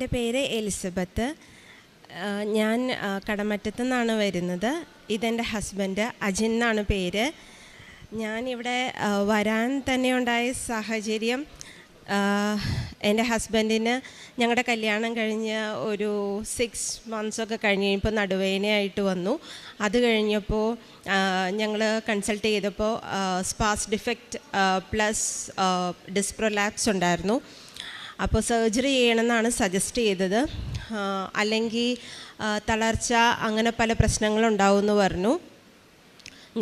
എന്റെ പേര് എലിസബത്ത്. ഞാൻ കടമറ്റത്തു നിന്നാണ് വരുന്നത്. ഇതെന്റെ ഹസ്ബൻഡ് അജിൻ എന്നാണ് പേര്. ഞാനിവിടെ വരാൻ തന്നെ ഉണ്ടായ സാഹചര്യം എന്റെ ഹസ്ബൻഡിന് ഞങ്ങളുടെ കല്യാണം കഴിഞ്ഞ് ഒരു സിക്സ് മന്ത്സൊക്കെ കഴിഞ്ഞ് കഴിഞ്ഞപ്പോൾ നടുവേനയായിട്ട് വന്നു. അത് കഴിഞ്ഞപ്പോൾ ഞങ്ങൾ കൺസൾട്ട് ചെയ്തപ്പോൾ സ്പാസ് ഡിഫക്റ്റ് പ്ലസ് ഡിസ്പ്രൊലാപ്സ് ഉണ്ടായിരുന്നു. അപ്പോൾ സർജറി ചെയ്യണമെന്നാണ് സജസ്റ്റ് ചെയ്തത്. അല്ലെങ്കിൽ തളർച്ച അങ്ങനെ പല പ്രശ്നങ്ങളുണ്ടാവും എന്ന് പറഞ്ഞു.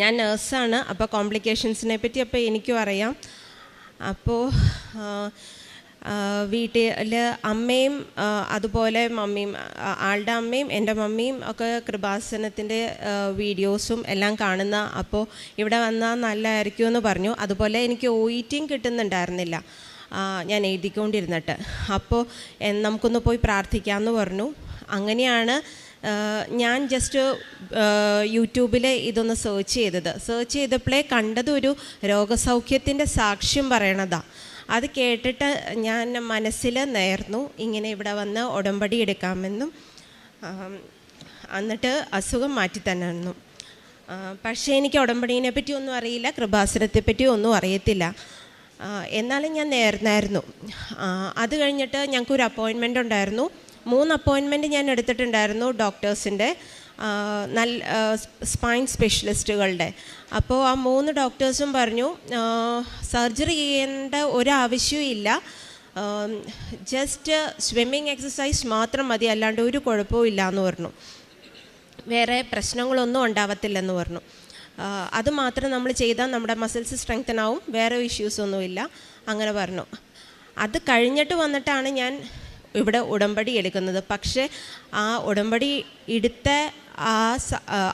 ഞാൻ നേഴ്സാണ് അപ്പോൾ കോംപ്ലിക്കേഷൻസിനെ പറ്റി അപ്പോൾ എനിക്കും അറിയാം. അപ്പോൾ വീട്ടിൽ അമ്മയും അതുപോലെ മമ്മിയും ആളുടെ അമ്മയും എന്റെ മമ്മിയും ഒക്കെ കൃപാസനത്തിന്റെ വീഡിയോസും എല്ലാം കാണുന്ന അപ്പോൾ ഇവിടെ വന്നാൽ നല്ലതായിരിക്കുമെന്ന് പറഞ്ഞു. അതുപോലെ എനിക്ക് ഒ ഇറ്റിയും കിട്ടുന്നുണ്ടായിരുന്നില്ല. ആ, ഞാൻ എഴുതിക്കൊണ്ടിരുന്നിട്ട്. അപ്പോൾ നമുക്കൊന്ന് പോയി പ്രാർത്ഥിക്കാമെന്ന് പറഞ്ഞു. അങ്ങനെയാണ് ഞാൻ ജസ്റ്റ് യൂട്യൂബിൽ ഇതൊന്ന് സെർച്ച് ചെയ്തത്. സെർച്ച് ചെയ്തപ്പോഴേ കണ്ടതൊരു രോഗസൗഖ്യത്തിന്റെ സാക്ഷ്യം പറയണതാണ് അത് കേട്ടിട്ട് ഞാൻ മനസ്സിൽ നേർന്നു. ഇങ്ങനെ ഇവിടെ വന്ന് ഉടമ്പടി എടുക്കാമെന്നും എന്നിട്ട് അസുഖം മാറ്റി തന്നെന്നും. പക്ഷേ എനിക്ക് ഉടമ്പടീനെ പറ്റി ഒന്നും അറിയില്ല കൃപാസനത്തെ പറ്റി ഒന്നും അറിയത്തില്ല. എന്നാലും ഞാൻ നേർന്നായിരുന്നു. അത് കഴിഞ്ഞിട്ട് ഞങ്ങൾക്കൊരു അപ്പോയിൻമെന്റ് ഉണ്ടായിരുന്നു. മൂന്ന് അപ്പോയിൻമെന്റ് ഞാൻ എടുത്തിട്ടുണ്ടായിരുന്നു ഡോക്ടേഴ്സിന്റെ നല്ല സ്പൈൻ സ്പെഷ്യലിസ്റ്റുകളുടെ. അപ്പോൾ ആ മൂന്ന് ഡോക്ടേഴ്സും പറഞ്ഞു സർജറി ചെയ്യേണ്ട ഒരാവശ്യവും ഇല്ല. ജസ്റ്റ് സ്വിമ്മിങ് എക്സസൈസ് മാത്രം മതി അല്ലാണ്ട് ഒരു കുഴപ്പവും ഇല്ല എന്ന് പറഞ്ഞു. വേറെ പ്രശ്നങ്ങളൊന്നും ഉണ്ടാവത്തില്ലെന്ന് പറഞ്ഞു. അത് മാത്രം നമ്മൾ ചെയ്താൽ നമ്മുടെ മസിൽസ് സ്ട്രെങ്തൻ ആവും. വേറെ ഇഷ്യൂസ് ഒന്നുമില്ല. അങ്ങനെ പറഞ്ഞു. അത് കഴിഞ്ഞിട്ട് വന്നിട്ടാണ് ഞാൻ ഇവിടെ ഉടമ്പടി എടുക്കുന്നത്. പക്ഷേ ആ ഉടമ്പടി എടുത്ത ആ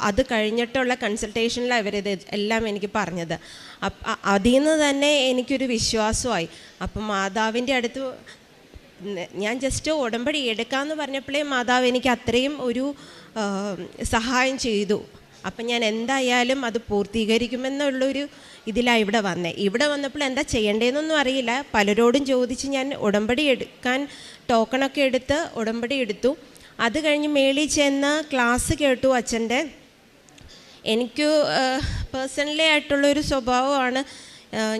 അത് കഴിഞ്ഞിട്ടുള്ള കൺസൾട്ടേഷനിൽ അവരിത് എല്ലാം എനിക്ക് പറഞ്ഞത്. അപ്പം അതിൽ നിന്ന് തന്നെ എനിക്കൊരു വിശ്വാസമായി. അപ്പം മാതാവിന്റെ അടുത്ത് ഞാൻ ജസ്റ്റ് ഉടമ്പടി എടുക്കാമെന്ന് പറഞ്ഞപ്പോഴേ മാതാവ് എനിക്ക് അത്രയും ഒരു സഹായം ചെയ്തു. അപ്പം ഞാൻ എന്തായാലും അത് പൂർത്തീകരിക്കുമെന്നുള്ളൊരു ഇതിലാണ് ഇവിടെ വന്നത് ഇവിടെ വന്നപ്പോൾ എന്താ ചെയ്യേണ്ടതെന്നൊന്നും അറിയില്ല. പലരോടും ചോദിച്ച് ഞാൻ ഉടമ്പടി എടുക്കാൻ ടോക്കണൊക്കെ എടുത്ത് ഉടമ്പടി എടുത്തു. അത് കഴിഞ്ഞ് മേളിൽ ചെന്ന് ക്ലാസ് കേട്ടു അച്ഛന്റെ. എനിക്ക് പേഴ്സണലി ആയിട്ടുള്ളൊരു സ്വഭാവമാണ്.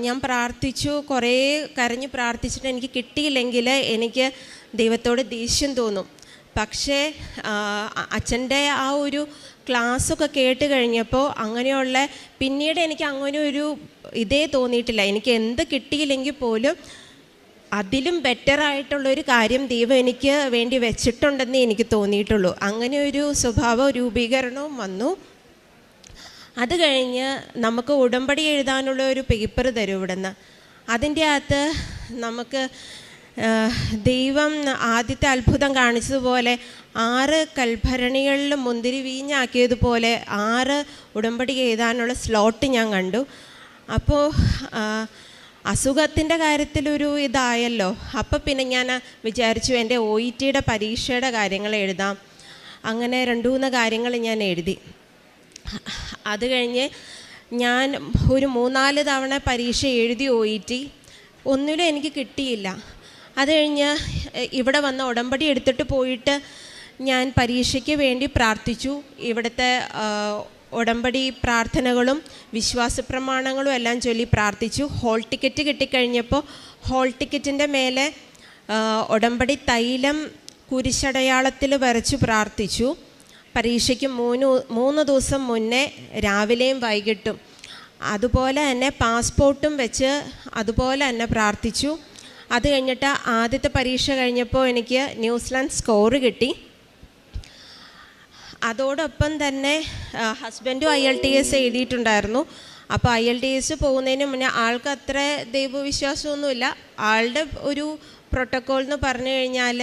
ഞാൻ പ്രാർത്ഥിച്ചു കുറേ കരഞ്ഞ് പ്രാർത്ഥിച്ചിട്ട് എനിക്ക് കിട്ടിയില്ലെങ്കിൽ എനിക്ക് ദൈവത്തോട് ദേഷ്യം തോന്നും. പക്ഷേ അച്ഛന്റെ ആ ഒരു ക്ലാസ്സൊക്കെ കേട്ട് കഴിഞ്ഞപ്പോൾ അങ്ങനെയുള്ള പിന്നീട് എനിക്ക് അങ്ങനെ ഒരു ഇതേ തോന്നിയിട്ടില്ല. എനിക്ക് എന്ത് കിട്ടിയില്ലെങ്കിൽ പോലും അതിലും ബെറ്റർ ആയിട്ടുള്ളൊരു കാര്യം ദൈവം എനിക്ക് വേണ്ടി വെച്ചിട്ടുണ്ടെന്ന് എനിക്ക് തോന്നിയിട്ടുള്ളൂ. അങ്ങനെ ഒരു സ്വഭാവ രൂപീകരണവും വന്നു. അത് കഴിഞ്ഞ് നമുക്ക് ഉടമ്പടി എഴുതാനുള്ള ഒരു പേപ്പർ തരും ഇവിടുന്ന്. അതിന്റെ അകത്ത് നമുക്ക് ദൈവം ആദ്യത്തെ അത്ഭുതം കാണിച്ചതുപോലെ ആറ് കൽഭരണികളിൽ മുന്തിരി വീഞ്ഞാക്കിയതുപോലെ ആറ് ഉടമ്പടി എഴുതാനുള്ള സ്ലോട്ട് ഞാൻ കണ്ടു. അപ്പോൾ അസുഖത്തിന്റെ കാര്യത്തിലൊരു ഇതായല്ലോ. അപ്പോൾ പിന്നെ ഞാൻ വിചാരിച്ചു എന്റെ ഒ ഇ ടിയുടെ പരീക്ഷയുടെ കാര്യങ്ങൾ എഴുതാം. അങ്ങനെ രണ്ടു മൂന്ന് കാര്യങ്ങൾ ഞാൻ എഴുതി. അത് കഴിഞ്ഞ് ഞാൻ ഒരു മൂന്നാൽ തവണ പരീക്ഷ എഴുതി ഒ ഇ ടി ഒന്നിലും എനിക്ക് കിട്ടിയില്ല. അത് കഴിഞ്ഞ് ഇവിടെ വന്ന ഉടമ്പടി എടുത്തിട്ട് പോയിട്ട് ഞാൻ പരീക്ഷയ്ക്ക് വേണ്ടി പ്രാർത്ഥിച്ചു. ഇവിടുത്തെ ഉടമ്പടി പ്രാർത്ഥനകളും വിശ്വാസ പ്രമാണങ്ങളും എല്ലാം ചൊല്ലി പ്രാർത്ഥിച്ചു. ഹോൾ ടിക്കറ്റ് കിട്ടിക്കഴിഞ്ഞപ്പോൾ ഹോൾ ടിക്കറ്റിന്റെ മേലെ ഉടമ്പടി തൈലം കുരിശടയാളത്തിൽ വരച്ചു പ്രാർത്ഥിച്ചു. പരീക്ഷയ്ക്ക് മൂന്ന് മൂന്ന് ദിവസം മുന്നേ രാവിലെയും വൈകിട്ടും. അതുപോലെ തന്നെ പാസ്പോർട്ടും വെച്ച് അതുപോലെ തന്നെ പ്രാർത്ഥിച്ചു. അത് കഴിഞ്ഞിട്ട് ആദ്യത്തെ പരീക്ഷ കഴിഞ്ഞപ്പോൾ എനിക്ക് ന്യൂസിലാൻഡ് സ്കോർ കിട്ടി. അതോടൊപ്പം തന്നെ ഹസ്ബൻഡും ഐ എൽ ടി എസ് എഴുതിയിട്ടുണ്ടായിരുന്നു. അപ്പോൾ ഐ എൽ ടി എസ് പോകുന്നതിന് മുന്നേ ആൾക്ക് അത്ര ദൈവവിശ്വാസമൊന്നുമില്ല. ആളുടെ ഒരു പ്രോട്ടോക്കോൾ എന്ന് പറഞ്ഞു കഴിഞ്ഞാൽ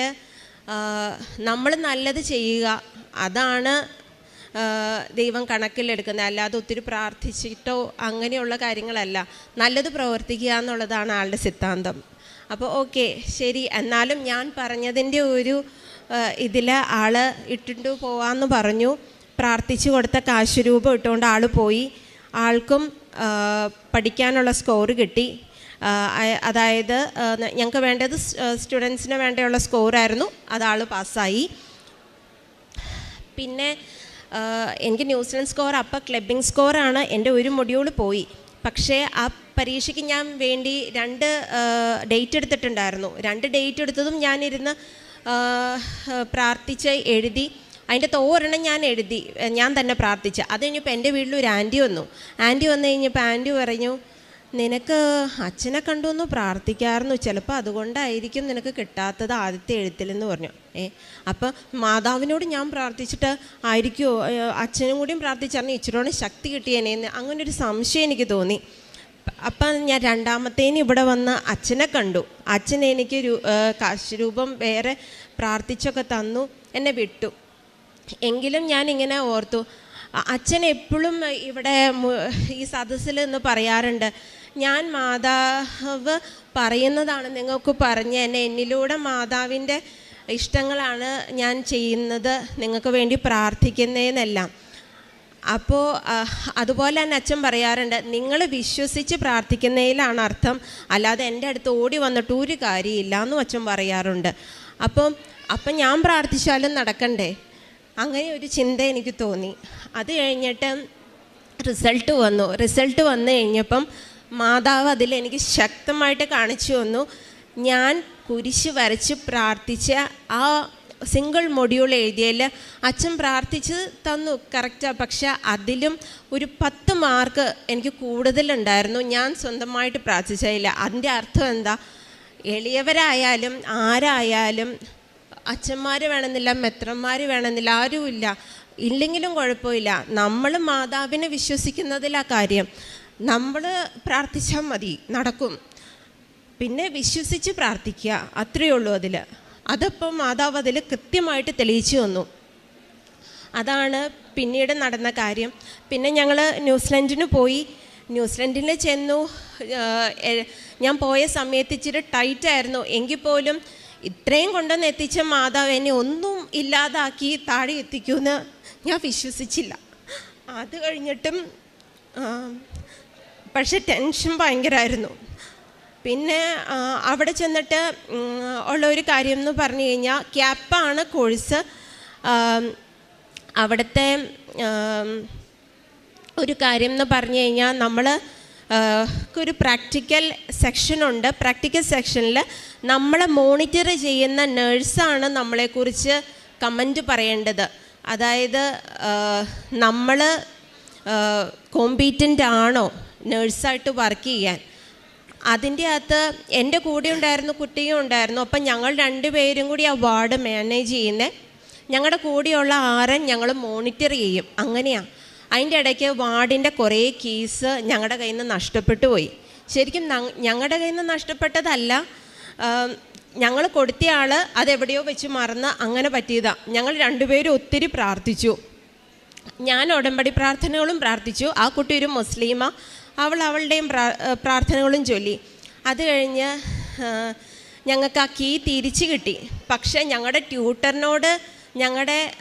നമ്മൾ നല്ലത് ചെയ്യുക. അതാണ് ദൈവം കണക്കിലെടുക്കുന്നത്. അല്ലാതെ ഒത്തിരി പ്രാർത്ഥിച്ചിട്ടോ അങ്ങനെയുള്ള കാര്യങ്ങളല്ല. നല്ലത് പ്രവർത്തിക്കുക എന്നുള്ളതാണ് ആളുടെ സിദ്ധാന്തം. അപ്പോൾ ഓക്കെ ശരി. എന്നാലും ഞാൻ പറഞ്ഞതിന്റെ ഒരു ഇതിൽ ആൾ ഇട്ടിട്ട് പോവാമെന്ന് പറഞ്ഞു. പ്രാർത്ഥിച്ചു കൊടുത്ത കാശുരൂപം ഇട്ടുകൊണ്ട് ആൾ പോയി. ആൾക്കും പഠിക്കാനുള്ള സ്കോർ കിട്ടി. അതായത് ഞങ്ങൾക്ക് വേണ്ടത് സ്റ്റുഡൻസിന് വേണ്ടിയുള്ള സ്കോറായിരുന്നു അതാൾ പാസ്സായി. പിന്നെ എനിക്ക് ന്യൂസിലൻഡ് സ്കോർ അപ്പം ക്ലബിംഗ് സ്കോറാണ് എന്റെ ഒരു മൊഡ്യൂൾ പോയി. പക്ഷേ ആ പരീക്ഷയ്ക്ക് ഞാൻ വേണ്ടി രണ്ട് ഡേറ്റ് എടുത്തിട്ടുണ്ടായിരുന്നു. രണ്ട് ഡേറ്റ് എടുത്തതും ഞാനിരുന്ന് പ്രാർത്ഥിച്ച് എഴുതി അതിന്റെ തോരെണ്ണം ഞാൻ എഴുതി ഞാൻ തന്നെ പ്രാർത്ഥിച്ച്. അത് കഴിഞ്ഞപ്പോൾ എന്റെ വീട്ടിൽ ഒരു ആന്റി വന്നു. ആന്റി വന്നു കഴിഞ്ഞപ്പോൾ ആന്റി പറഞ്ഞു നിനക്ക് അച്ഛനെ കണ്ടുവന്നു പ്രാർത്ഥിക്കാമായിരുന്നു ചിലപ്പോൾ അതുകൊണ്ടായിരിക്കും നിനക്ക് കിട്ടാത്തത് ആദ്യത്തെ എഴുത്തിലെന്ന് പറഞ്ഞു. ഏ അപ്പം മാതാവിനോട് ഞാൻ പ്രാർത്ഥിച്ചിട്ട് ആയിരിക്കുമോ അച്ഛനും കൂടിയും പ്രാർത്ഥിച്ചറിഞ്ഞ് ഇച്ചിരി ശക്തി കിട്ടിയേനെ അങ്ങനെ ഒരു സംശയം എനിക്ക് തോന്നി. അപ്പം ഞാൻ രണ്ടാമത്തേന് ഇവിടെ വന്ന് അച്ഛനെ കണ്ടു. അച്ഛൻ എനിക്ക് കാശുരൂപം വേറെ പ്രാർത്ഥിച്ചൊക്കെ തന്നു എന്നെ വിട്ടു. എങ്കിലും ഞാൻ ഇങ്ങനെ ഓർത്തു അച്ഛൻ എപ്പോഴും ഇവിടെ ഈ സദസ്സിൽ നിന്ന് പറയാറുണ്ട് ഞാൻ മാതാവ് പറയുന്നതാണ് നിങ്ങൾക്ക് പറഞ്ഞ് എന്നെ എന്നിലൂടെ മാതാവിന്റെ ഇഷ്ടങ്ങളാണ് ഞാൻ ചെയ്യുന്നത് നിങ്ങൾക്ക് വേണ്ടി പ്രാർത്ഥിക്കുന്നതെന്നെല്ലാം അപ്പോൾ അതുപോലെ തന്നെ അച്ഛൻ പറയാറുണ്ട് നിങ്ങൾ വിശ്വസിച്ച് പ്രാർത്ഥിക്കുന്നതിലാണ് അർത്ഥം. അല്ലാതെ എന്റെ അടുത്ത് ഓടി വന്നിട്ട് ഒരു കാര്യമില്ല എന്നും അച്ഛൻ പറയാറുണ്ട്. അപ്പം അപ്പം ഞാൻ പ്രാർത്ഥിച്ചാലും നടക്കണ്ടേ? അങ്ങനെ ഒരു ചിന്ത എനിക്ക് തോന്നി. അത് കഴിഞ്ഞിട്ട് റിസൾട്ട് വന്നു. റിസൾട്ട് വന്നു കഴിഞ്ഞപ്പം മാതാവ് അതിൽ എനിക്ക് ശക്തമായിട്ട് കാണിച്ചു വന്നു ഞാൻ കുരിശ് വരച്ച് പ്രാർത്ഥിച്ച ആ സിംഗിൾ മൊഡ്യൂൾ എഴുതിയതിൽ അച്ഛൻ പ്രാർത്ഥിച്ച് തന്നു കറക്റ്റാണ് പക്ഷെ അതിലും ഒരു പത്ത് മാർക്ക് എനിക്ക് കൂടുതലുണ്ടായിരുന്നു. ഞാൻ സ്വന്തമായിട്ട് പ്രാർത്ഥിച്ചതില്ല. അതിന്റെ അർത്ഥം എന്താ? എളിയവരായാലും ആരായാലും അച്ഛന്മാർ വേണമെന്നില്ല മെത്രന്മാർ വേണമെന്നില്ല ആരുമില്ല. ഇല്ലെങ്കിലും കുഴപ്പമില്ല. നമ്മൾ മാതാവിനെ വിശ്വസിക്കുന്നതിലാ കാര്യം. നമ്മൾ പ്രാർത്ഥിച്ചാൽ മതി നടക്കും. പിന്നെ വിശ്വസിച്ച് പ്രാർത്ഥിക്കുക അത്രയേ ഉള്ളൂ അതിൽ അതപ്പം മാതാവ് അതിൽ കൃത്യമായിട്ട് തെളിയിച്ചു വന്നു അതാണ് പിന്നീട് നടന്ന കാര്യം. പിന്നെ ഞങ്ങൾ ന്യൂസിലൻഡിന് പോയി. ന്യൂസിലൻഡിൽ ചെന്നു. ഞാൻ പോയ സമയത്ത് ഇച്ചിരി ടൈറ്റായിരുന്നു എങ്കിൽ പോലും ഇത്രയും കൊണ്ടുവന്ന് എത്തിച്ച മാതാവ് എന്നെ ഒന്നും ഇല്ലാതാക്കി താഴെ എത്തിക്കുമെന്ന് ഞാൻ വിശ്വസിച്ചില്ല. അത് കഴിഞ്ഞിട്ടും പക്ഷെ ടെൻഷൻ ഭയങ്കരമായിരുന്നു പിന്നെ അവിടെ ചെന്നിട്ട് ഉള്ള ഒരു കാര്യം എന്ന് പറഞ്ഞു കഴിഞ്ഞാൽ ക്യാപ്പാണ് കോഴ്സ്. അവിടുത്തെ ഒരു കാര്യം എന്ന് പറഞ്ഞു കഴിഞ്ഞാൽ നമ്മൾ ഒരു പ്രാക്ടിക്കൽ സെക്ഷനുണ്ട്. പ്രാക്ടിക്കൽ സെക്ഷനിൽ നമ്മളെ മോണിറ്റർ ചെയ്യുന്ന നേഴ്സാണ് നമ്മളെക്കുറിച്ച് കമന്റ് പറയേണ്ടത്. അതായത് നമ്മൾ കോമ്പീറ്റന്റ് ആണോ നേഴ്സായിട്ട് വർക്ക് ചെയ്യാൻ? അതിന്റെ അകത്ത് എന്റെ കൂടെ ഉണ്ടായിരുന്നു കുട്ടിയും ഉണ്ടായിരുന്നു. അപ്പം ഞങ്ങൾ രണ്ടുപേരും കൂടി ആ വാർഡ് മാനേജ് ചെയ്യുന്നത് ഞങ്ങളുടെ കൂടെയുള്ള ആരൻ ഞങ്ങൾ മോണിറ്റർ ചെയ്യും. അങ്ങനെയാണ് അതിന്റെ ഇടയ്ക്ക് വാർഡിന്റെ കുറേ കേസ് ഞങ്ങളുടെ കയ്യിൽ നിന്ന് നഷ്ടപ്പെട്ടു പോയി. ശരിക്കും ഞങ്ങളുടെ കയ്യിൽ നിന്ന് നഷ്ടപ്പെട്ടതല്ല ഞങ്ങൾ കൊടുത്തിയ ആൾ അതെവിടെയോ വെച്ച് മറന്ന് അങ്ങനെ പറ്റിയതാണ് ഞങ്ങൾ രണ്ടുപേരും ഒത്തിരി പ്രാർത്ഥിച്ചു. ഞാൻ ഉടമ്പടി പ്രാർത്ഥനകളും പ്രാർത്ഥിച്ചു. ആ കുട്ടി ഒരു മുസ്ലിമ. അവൾ അവളുടെയും പ്രാ- പ്രാർത്ഥനകളും ചൊല്ലി. അത് കഴിഞ്ഞ് ഞങ്ങൾക്ക് ആ കീ തിരിച്ചു കിട്ടി. പക്ഷേ ഞങ്ങളുടെ ട്യൂട്ടറിനോട് ഞങ്ങളുടെ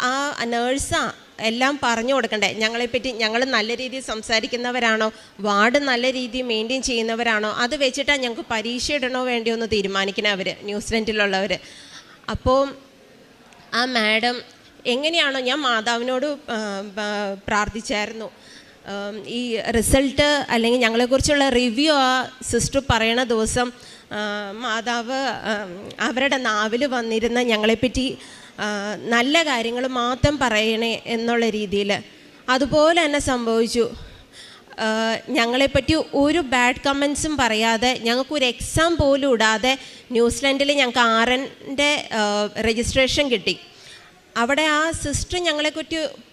ആ നേഴ്സാ എല്ലാം പറഞ്ഞു കൊടുക്കണ്ടേ. ഞങ്ങളെപ്പറ്റി ഞങ്ങൾ നല്ല രീതിയിൽ സംസാരിക്കുന്നവരാണോ? വാർഡ് നല്ല രീതിയിൽ മെയിന്റെയിൻ ചെയ്യുന്നവരാണോ? അത് വെച്ചിട്ടാണ് ഞങ്ങൾക്ക് പരീക്ഷ ഇടണോ വേണ്ടിയോ എന്ന് തീരുമാനിക്കണം അവർ ന്യൂസിലൻഡിലുള്ളവർ അപ്പോൾ ആ മാഡം എങ്ങനെയാണോ ഞാൻ മാതാവിനോട് പ്രാർത്ഥിച്ചായിരുന്നു. ഈ റിസൾട്ട് അല്ലെങ്കിൽ ഞങ്ങളെക്കുറിച്ചുള്ള റിവ്യൂ ആ സിസ്റ്റർ പറയണ ദിവസം മാതാവ് അവരുടെ നാവിൽ വന്നിരുന്ന ഞങ്ങളെപ്പറ്റി നല്ല കാര്യങ്ങൾ മാത്രം പറയണേ എന്നുള്ള രീതിയിൽ അതുപോലെ തന്നെ സംഭവിച്ചു. ഞങ്ങളെപ്പറ്റി ഒരു ബാഡ് കമൻസും പറയാതെ ഞങ്ങൾക്കൊരു എക്സാം പോലും ഇടാതെ ന്യൂസിലൻഡിൽ ഞങ്ങൾക്ക് ആറിന്റെ രജിസ്ട്രേഷൻ കിട്ടി. അവിടെ ആ സിസ്റ്റർ ഞങ്ങളെ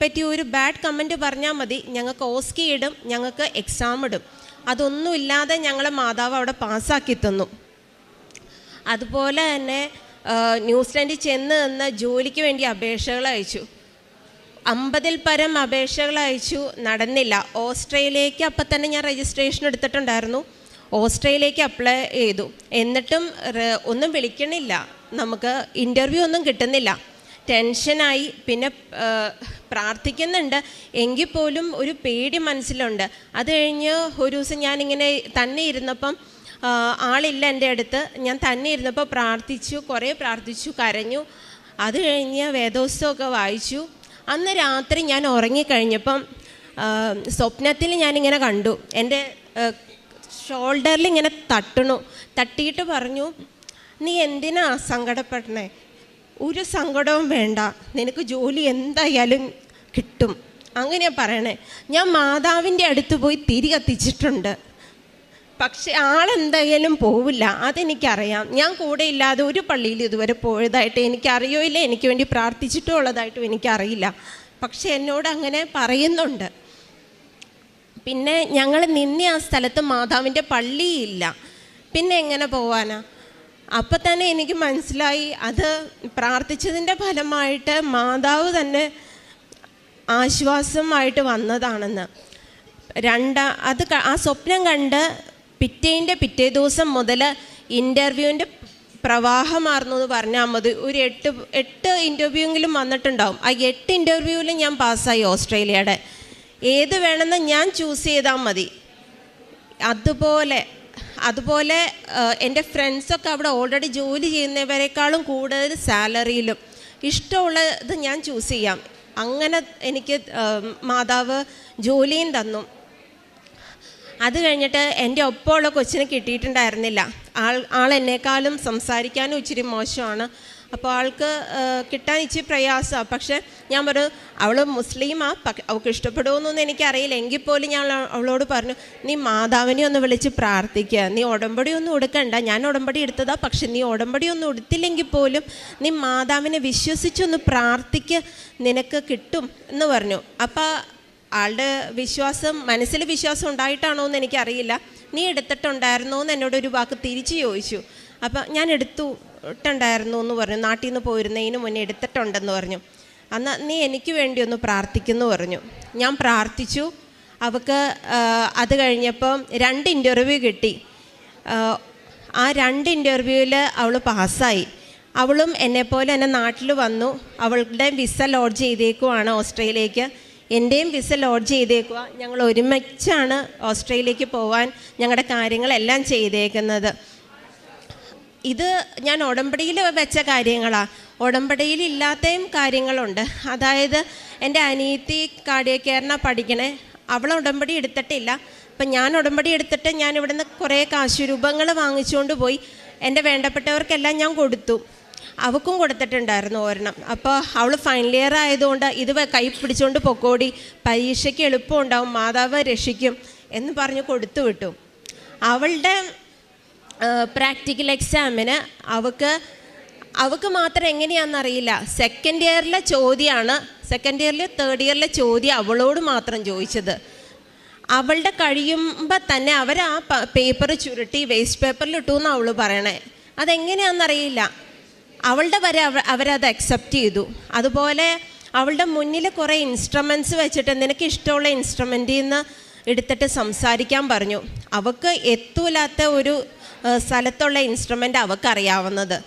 പറ്റി ഒരു ബാഡ് കമന്റ് പറഞ്ഞാൽ മതി. ഞങ്ങൾക്ക് ഓസ്കി ഇടും ഞങ്ങൾക്ക് എക്സാം ഇടും. അതൊന്നുമില്ലാതെ ഞങ്ങളെ മാതാവ് അവിടെ പാസ്സാക്കി തന്നു. അതുപോലെ തന്നെ ന്യൂസിലൻഡിൽ ചെന്ന് നിന്ന് ജോലിക്ക് വേണ്ടി അപേക്ഷകൾ അയച്ചു. അമ്പതിൽ പരം അപേക്ഷകൾ അയച്ചു നടന്നില്ല. ഓസ്ട്രേലിയയ്ക്ക് അപ്പം തന്നെ ഞാൻ രജിസ്ട്രേഷൻ എടുത്തിട്ടുണ്ടായിരുന്നു. ഓസ്ട്രേലിയയ്ക്ക് അപ്ലൈ ചെയ്തു. എന്നിട്ടും ഒന്നും വിളിക്കണില്ല. നമുക്ക് ഇന്റർവ്യൂ ഒന്നും കിട്ടുന്നില്ല. ടെൻഷനായി പിന്നെ പ്രാർത്ഥിക്കുന്നുണ്ട്. എങ്കിൽ പോലും ഒരു പേടി മനസ്സിലുണ്ട്. അത് കഴിഞ്ഞ് ഒരു ദിവസം ഞാനിങ്ങനെ തന്നെ ഇരുന്നപ്പം ആളില്ല എന്റെ അടുത്ത്. ഞാൻ തന്നെ ഇരുന്നപ്പോൾ പ്രാർത്ഥിച്ചു കുറേ പ്രാർത്ഥിച്ചു കരഞ്ഞു. അത് കഴിഞ്ഞ് വേദോത്സവമൊക്കെ വായിച്ചു. അന്ന് രാത്രി ഞാൻ ഉറങ്ങിക്കഴിഞ്ഞപ്പം സ്വപ്നത്തിൽ ഞാനിങ്ങനെ കണ്ടു. എന്റെ ഷോൾഡറിൽ ഇങ്ങനെ തട്ടണു തട്ടിയിട്ട് പറഞ്ഞു നീ എന്തിനാ സങ്കടപ്പെടണേ? ഒരു സങ്കടവും വേണ്ട. നിനക്ക് ജോലി എന്തായാലും കിട്ടും. അങ്ങനെ പറയണേ. ഞാൻ മാതാവിന്റെ അടുത്ത് പോയി തിരി കത്തിച്ചിട്ടുണ്ട്. പക്ഷെ ആളെന്തായാലും പോവില്ല. അതെനിക്കറിയാം. ഞാൻ കൂടെ ഇല്ലാതെ ഒരു പള്ളിയിൽ ഇതുവരെ പോയതായിട്ട് എനിക്കറിയോ ഇല്ല. എനിക്ക് വേണ്ടി പ്രാർത്ഥിച്ചിട്ടും ഉള്ളതായിട്ടും എനിക്കറിയില്ല. പക്ഷെ എന്നോട് അങ്ങനെ പറയുന്നുണ്ട്. പിന്നെ ഞങ്ങൾ നിന്നെ ആ സ്ഥലത്ത് മാതാവിന്റെ പള്ളിയില്ല. പിന്നെ എങ്ങനെ പോവാനാ? അപ്പം തന്നെ എനിക്ക് മനസ്സിലായി അത് പ്രാർത്ഥിച്ചതിന്റെ ഫലമായിട്ട് മാതാവ് തന്നെ ആശ്വാസമായിട്ട് വന്നതാണെന്ന്. രണ്ട അത് ആ സ്വപ്നം കണ്ട് പിറ്റേന്റെ പിറ്റേ ദിവസം മുതൽ ഇന്റർവ്യൂവിന്റെ പ്രവാഹമായിരുന്നു എന്ന് പറഞ്ഞാൽ മതി. ഒരു എട്ട് എട്ട് ഇന്റർവ്യൂങ്കിലും വന്നിട്ടുണ്ടാവും. ആ എട്ട് ഇന്റർവ്യൂവിലും ഞാൻ പാസ്സായി ഓസ്ട്രേലിയയുടെ. ഏത് വേണമെന്ന് ഞാൻ ചൂസ് ചെയ്താൽ മതി. അതുപോലെ അതുപോലെ എന്റെ ഫ്രണ്ട്സൊക്കെ അവിടെ ഓൾറെഡി ജോലി ചെയ്യുന്നവരെക്കാളും കൂടുതൽ സാലറിയിലും ഇഷ്ടമുള്ളത് ഞാൻ ചൂസ് ചെയ്യാം. അങ്ങനെ എനിക്ക് മാതാവ് ജോലിയും തന്നു. അത് കഴിഞ്ഞിട്ട് എന്റെ ഒപ്പമുള്ള കൊച്ചിനെ കിട്ടിയിട്ടുണ്ടായിരുന്നില്ല. ആൾ ആൾ എന്നെക്കാളും സംസാരിക്കാനും ഇച്ചിരി മോശമാണ്. അപ്പോൾ ആൾക്ക് കിട്ടാൻ ഇച്ചിരി പ്രയാസമാണ് പക്ഷെ ഞാൻ പറഞ്ഞു അവൾ മുസ്ലിമാണ് പക്ഷെ അവൾക്ക് ഇഷ്ടപ്പെടുമെന്നൊന്നും എനിക്കറിയില്ല. എങ്കിൽ പോലും ഞാൻ അവളോട് പറഞ്ഞു നീ മാതാവിനെ ഒന്ന് വിളിച്ച് പ്രാർത്ഥിക്കുക നീ ഉടമ്പടി ഒന്നും എടുക്കണ്ട ഞാൻ ഉടമ്പടി എടുത്തതാ. പക്ഷെ നീ ഉടമ്പടി ഒന്നും എടുത്തില്ലെങ്കിൽ പോലും നീ മാതാവിനെ വിശ്വസിച്ചൊന്ന് പ്രാർത്ഥിക്കുക നിനക്ക് കിട്ടും എന്ന് പറഞ്ഞു. അപ്പോൾ ആളുടെ വിശ്വാസം മനസ്സിൽ വിശ്വാസം ഉണ്ടായിട്ടാണോ എന്ന് എനിക്കറിയില്ല. നീ എടുത്തിട്ടുണ്ടായിരുന്നോ? എന്ന് എന്നോടൊരു വാക്ക് തിരിച്ചു ചോദിച്ചു. അപ്പം ഞാൻ എടുത്തു. ഇട്ടുണ്ടായിരുന്നു എന്ന് പറഞ്ഞു. നാട്ടിൽ നിന്ന് പോയിരുന്നതിന് മുന്നേ എടുത്തിട്ടുണ്ടെന്ന് പറഞ്ഞു. അന്ന് നീ എനിക്ക് വേണ്ടി ഒന്ന് പ്രാർത്ഥിക്കുന്നു പറഞ്ഞു. ഞാൻ പ്രാർത്ഥിച്ചു. അവൾക്ക് അത് കഴിഞ്ഞപ്പം രണ്ട് ഇന്റർവ്യൂ കിട്ടി. ആ, രണ്ട് ഇന്റർവ്യൂവിൽ അവൾ പാസ്സായി. അവളും എന്നെപ്പോലെ തന്നെ നാട്ടിൽ വന്നു. അവളുടെ വിസ ലോഡ്ജ് ചെയ്തേക്കുവാണ് ഓസ്ട്രേലിയക്ക്. എന്റെയും വിസ ലോഡ്ജ് ചെയ്തേക്കുക ഞങ്ങൾ ഒരുമിച്ചാണ് ഓസ്ട്രേലിയക്ക് പോവാൻ ഞങ്ങളുടെ കാര്യങ്ങളെല്ലാം ചെയ്തേക്കുന്നത്. ഇത് ഞാൻ ഉടമ്പടിയിൽ വെച്ച കാര്യങ്ങളാണ് ഉടമ്പടിയിൽ ഇല്ലാത്തയും കാര്യങ്ങളുണ്ട്. അതായത് എന്റെ അനിയത്തി കാർഡിയക്കെയറിനാ പഠിക്കണേ. അവൾ ഉടമ്പടി എടുത്തിട്ടില്ല. അപ്പം ഞാൻ ഉടമ്പടി എടുത്തിട്ട് ഞാൻ ഇവിടുന്ന് കുറേ കാശുരൂപങ്ങൾ വാങ്ങിച്ചുകൊണ്ട് പോയി. എന്റെ വേണ്ടപ്പെട്ടവർക്കെല്ലാം ഞാൻ കൊടുത്തു. അവക്കും കൊടുത്തിട്ടുണ്ടായിരുന്നു ഒരെണ്ണം. അപ്പോൾ അവൾ ഫൈനൽ ഇയർ ആയതുകൊണ്ട് ഇത് കൈ പിടിച്ചുകൊണ്ട് പൊക്കോടി. പരീക്ഷയ്ക്ക് എളുപ്പമുണ്ടാവും. മാതാവ് രക്ഷിക്കും എന്ന് പറഞ്ഞ് കൊടുത്തു വിട്ടു. അവളുടെ പ്രാക്ടിക്കൽ എക്സാമിന് അവൾക്ക് അവൾക്ക് മാത്രം എങ്ങനെയാണെന്നറിയില്ല സെക്കൻഡ് ഇയറിലെ ചോദ്യമാണ് സെക്കൻഡ് ഇയറിലെ തേർഡ് ഇയറിലെ ചോദ്യം അവളോട് മാത്രം ചോദിച്ചത്. അവളുടെ കഴിയുമ്പോൾ തന്നെ അവർ ആ പേപ്പർ ചുരുട്ടി വേസ്റ്റ് പേപ്പറിൽ ഇട്ടു എന്ന് അവൾ പറയണേ. അതെങ്ങനെയാണെന്നറിയില്ല അവളുടെ വരെ അവ അവരത് അക്സെപ്റ്റ് ചെയ്തു. അതുപോലെ അവളുടെ മുന്നിൽ കുറേ ഇൻസ്ട്രുമെന്റ്സ് വെച്ചിട്ട് നിനക്ക് ഇഷ്ടമുള്ള ഇൻസ്ട്രുമെന്റിൽ നിന്ന് എടുത്തിട്ട് സംസാരിക്കാൻ പറഞ്ഞു. അവൾക്ക് എത്തൂലാത്ത ഒരു സ്ഥലത്തുള്ള ഇൻസ്ട്രുമെന്റ് അവൾക്ക് അറിയാവുന്നത്.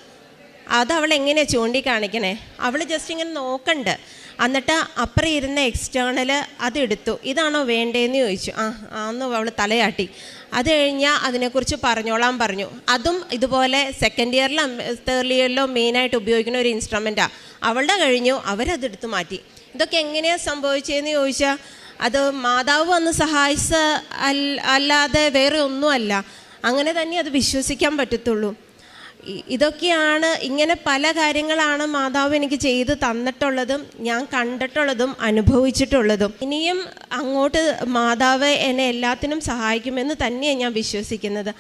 അത് അവൾ എങ്ങനെയാണ് ചൂണ്ടിക്കാണിക്കണേ? അവൾ ജസ്റ്റ് ഇങ്ങനെ നോക്കണ്ട്. എന്നിട്ട് അപ്പുറം ഇരുന്ന എക്സ്റ്റേണൽ അതെടുത്തു ഇതാണോ വേണ്ടതെന്ന് ചോദിച്ചു. ആ ആന്ന് അവൾ തലയാട്ടി. അത് കഴിഞ്ഞാൽ അതിനെക്കുറിച്ച് പറഞ്ഞോളാം പറഞ്ഞു. അതും ഇതുപോലെ സെക്കൻഡ് ഇയറിലോ തേർഡ് ഇയറിലോ മെയിനായിട്ട് ഉപയോഗിക്കുന്ന ഒരു ഇൻസ്ട്രുമെന്റാണ് അവളുടെ കഴിഞ്ഞു. അവരതെടുത്ത് മാറ്റി. ഇതൊക്കെ എങ്ങനെയാണ് സംഭവിച്ചതെന്ന് ചോദിച്ചാൽ അത് മാതാവ് വന്ന് സഹായിച്ച അല്ലാതെ വേറെ ഒന്നുമല്ല. അങ്ങനെ തന്നെ അത് വിശ്വസിക്കാൻ പറ്റത്തുള്ളൂ. ഇതൊക്കെയാണ് ഇങ്ങനെ പല കാര്യങ്ങളാണ് മാതാവ് എനിക്ക് ചെയ്ത് തന്നിട്ടുള്ളതും ഞാൻ കണ്ടിട്ടുള്ളതും അനുഭവിച്ചിട്ടുള്ളതും. ഇനിയും അങ്ങോട്ട് മാതാവ് എന്നെ എല്ലാത്തിനും സഹായിക്കുമെന്ന് തന്നെയാണ് ഞാൻ വിശ്വസിക്കുന്നത്.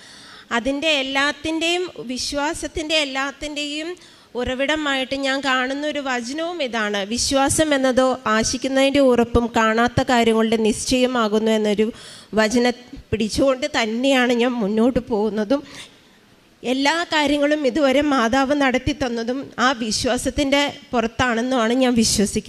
അതിന്റെ എല്ലാത്തിന്റെയും വിശ്വാസത്തിന്റെ എല്ലാത്തിന്റെയും ഉറവിടമായിട്ട് ഞാൻ കാണുന്ന ഒരു വചനവും ഇതാണ്. വിശ്വാസം എന്നതോ ആശിക്കുന്നതിന്റെ ഉറപ്പും കാണാത്ത കാര്യങ്ങളുടെ നിശ്ചയമാകുന്നു എന്നൊരു വചന പിടിച്ചുകൊണ്ട് തന്നെയാണ് ഞാൻ മുന്നോട്ട് പോകുന്നതും എല്ലാ കാര്യങ്ങളും ഇതുവരെ മാതാവ് നടത്തി തന്നതും ആ വിശ്വാസത്തിന്റെ പുറത്താണെന്നുമാണ് ഞാൻ വിശ്വസിക്കുന്നത്.